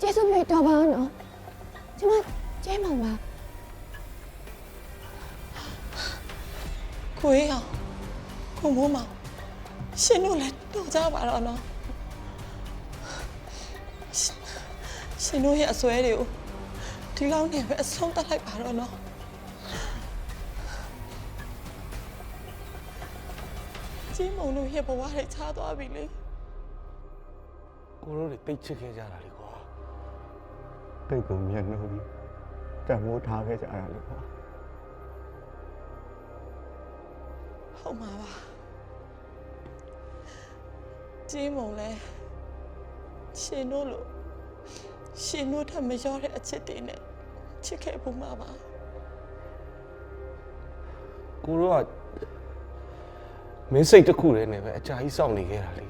ကျေးဇူးပြုတော်ပါနော်ကျမကျဲမောင်ပါကိုကြီးအောင်ကိုမိုးမောင်ရှင်တို့လည်းတော်ကြပါတော့နော်ရှင်ရှင်တို့ရဲ့အစွဲတွေကိုဒီလောက်နဲ့ပဲအဆုံးသတ်လိုက်ပါတော့နော်ကြီးမုံတို့ရဲ့ဘဝတွေချားသွားပြီလေကိုတို့တွေတိတ်ချစ်ခဲ့ကြတာလေကွာ တိတ်ကုန်မြန်လို့တံမိုးထားခဲ့ကြရလေကွာဟုတ်မှာပါကြီးမုံလဲရှင်တို့လို့ရှင်တို့ထပ်မရောတဲ့အချစ်တွေနဲ့ချစ်ခဲ့ဖို့မှာပါကိုတို့ကမင်းစိတ်တစ်ခုတည်းနဲ့ပဲအကြာကြီးစောင့်နေခဲ့တာလေ